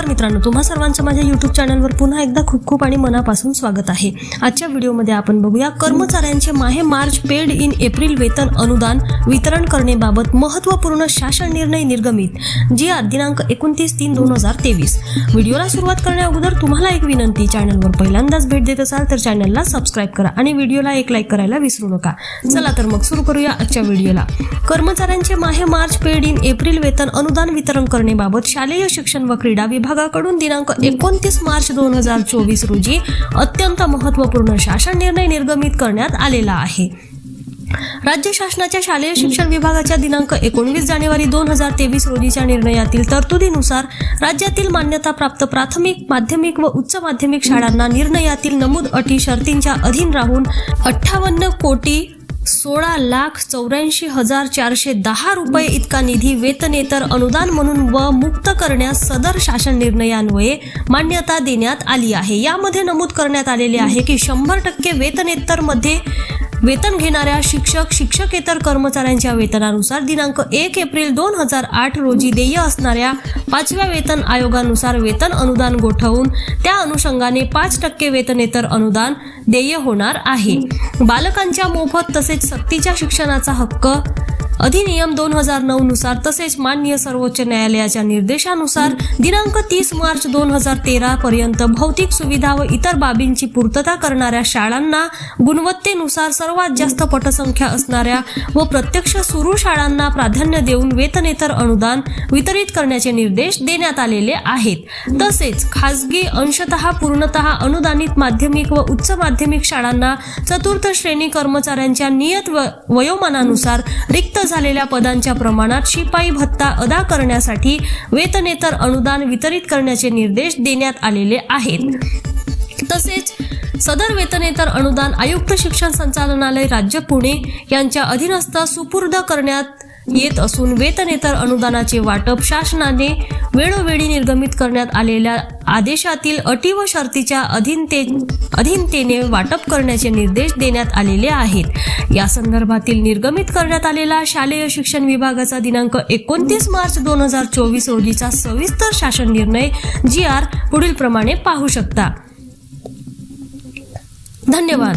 मित्रांनो तुम्हा सर्वांचं माझ्या युट्यूब चॅनलवर पुन्हा एकदा खूप खूप आणि मनापासून स्वागत आहे. आजच्या व्हिडिओमध्ये आपण बघूया कर्मचाऱ्यांचे माहे मार्च पेड इन एप्रिल वेतन अनुदान वितरण करण्याबाबत महत्त्वपूर्ण शासन निर्णय निर्गमित जी आज दिनांक एकोणतीस तीन दोन हजार तेवीस. व्हिडिओला सुरुवात करण्या अगोदर तुम्हाला एक विनंती चॅनलवर पहिल्यांदाच भेट देत असाल तर चॅनलला सबस्क्राईब करा आणि व्हिडिओला एक लाईक करायला विसरू नका. चला तर मग सुरू करूया आजच्या व्हिडिओला. कर्मचाऱ्यांचे माहे मार्च पेड इन एप्रिल वेतन अनुदान वितरण करण्याबाबत शालेय शिक्षण व क्रीडा विभागाकडून दिनांक एकोणतीस मार्च दोन हजार चोवीस रोजी अत्यंत महत्त्वपूर्ण शासन निर्णय निर्गमित करण्यात आलेला आहे. राज्य शासनाच्या शालेय शिक्षण विभागाच्या दिनांक एकोणवीस जानेवारी दोन हजार तेवीस रोजीच्या निर्णयातील तरतुदीनुसार राज्यातील मान्यताप्राप्त प्राथमिक माध्यमिक व उच्च माध्यमिक शाळांना निर्णयातील नमूद अटी शर्तींच्या अधीन राहून अठ्ठावन्न कोटी सोळा लाख चौऱ्याऐंशी हजार चारशे दहा रुपये इतका निधी वेतनेतर अनुदान म्हणून व मुक्त करण्यास सदर शासन निर्णयान्वये मान्यता देण्यात आली आहे. यामध्ये नमूद करण्यात आलेले आहे की शंभर टक्के वेतनेतरमध्ये वेतन घेणाऱ्या शिक्षक शिक्षकेतर कर्मचाऱ्यांच्या वेतनानुसार दिनांक एक एप्रिल दोन हजार आठ रोजी देय असणाऱ्या पाचव्या वेतन आयोगानुसार वेतन अनुदान गोठवून त्या अनुषंगाने पाच टक्के वेतनेतर अनुदान देय होणार आहे. बालकांच्या मोफत तसेच सक्तीच्या शिक्षणाचा हक्क अधिनियम दोन हजार नऊ नुसार तसेच मान्य सर्वोच्च न्यायालयाच्या निर्देशानुसार दिनांक तीस मार्च दोन हजार तेरा पर्यंत भौतिक सुविधा व इतर बाबींची पूर्तता करणाऱ्या शाळांना गुणवत्तेनुसार सर्वात जास्त पटसंख्या असणाऱ्या व प्रत्यक्ष सुरू शाळांना प्राधान्य देऊन वेतनेतर अनुदान वितरित करण्याचे निर्देश देण्यात आलेले आहेत. तसेच खासगी अंशतः पूर्णतः अनुदानित माध्यमिक व उच्च माध्यमिक शाळांना चतुर्थ श्रेणी कर्मचाऱ्यांच्या नियत व वयोमानानुसार रिक्त झालेल्या पदांच्या प्रमाणात शिपाई भत्ता अदा करण्यासाठी वेतनेतर अनुदान वितरित करण्याचे निर्देश देण्यात आलेले आहेत. तसेच सदर वेतनेतर अनुदान आयुक्त शिक्षण संचालनालय राज्य पुणे यांच्या अधीनस्थ सुपूर्द करण्यात येत असून वेतनेतर अनुदानाचे वाटप शासनाने वेळोवेळी निर्गमित करण्यात आलेल्या आदेशातील अटी व शर्तीच्या अधीनते अधीनतेने वाटप करण्याचे निर्देश देण्यात आलेले आहेत. या संदर्भातील निर्गमित करण्यात आलेला शालेय शिक्षण विभागाचा दिनांक एकोणतीस मार्च दोन हजार चोवीस रोजीचा सविस्तर शासन निर्णय जी आर पुढील प्रमाणे पाहू शकता. धन्यवाद.